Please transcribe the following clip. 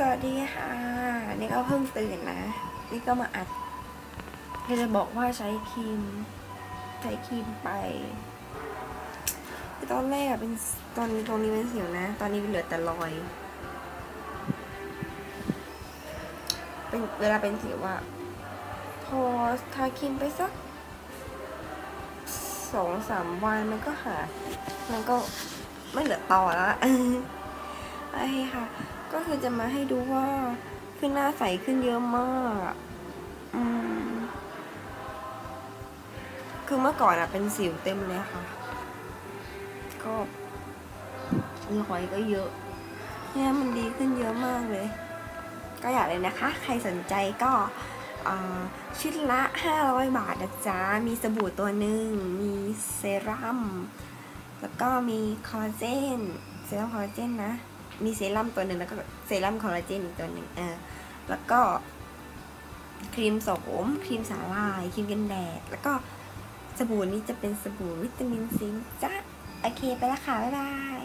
สวัสดีค่ะ นี่ก็เพิ่งตื่นนะ นี่ก็มาอัดก็จะบอกว่าใช้ครีม ใช้ครีมไปคือตอนแรกอะเป็นตอนตรงนี้เป็นสิวนะ ตอนนี้เหลือแต่รอย เป็นเวลาเป็นสิวอะพอทาครีมไปสักสองสามวันมันก็หายมันก็ไม่เหลือต่อแล้ว โอเคค่ะ ก็คือจะมาให้ดูว่าขึ้นหน้าใสขึ้นเยอะมากอืมคือเมื่อก่อนอะเป็นสิวเต็มเลยค่ะ ก็รอยก็เยอะ เนี่ยมันดีขึ้นเยอะมากเลย ก็อยากเลยนะคะ ใครสนใจก็อ่าชุดละ 500 บาทนะจ๊ะ มีสบู่ตัวหนึ่ง มีเซรั่ม แล้วก็มีคอลลาเจน เซรั่มคอลลาเจนนะ มีเซรั่มตัวหนึ่งแล้วก็เซรั่มคอลลาเจนอีกตัวหนึ่งเออแล้วก็ครีมโสมครีมสาลายครีมกันแดด แล้วก็สบู่นี้จะเป็นสบู่วิตามินซีจ้ะโอเคไปแล้วค่ะ บ๊ายบาย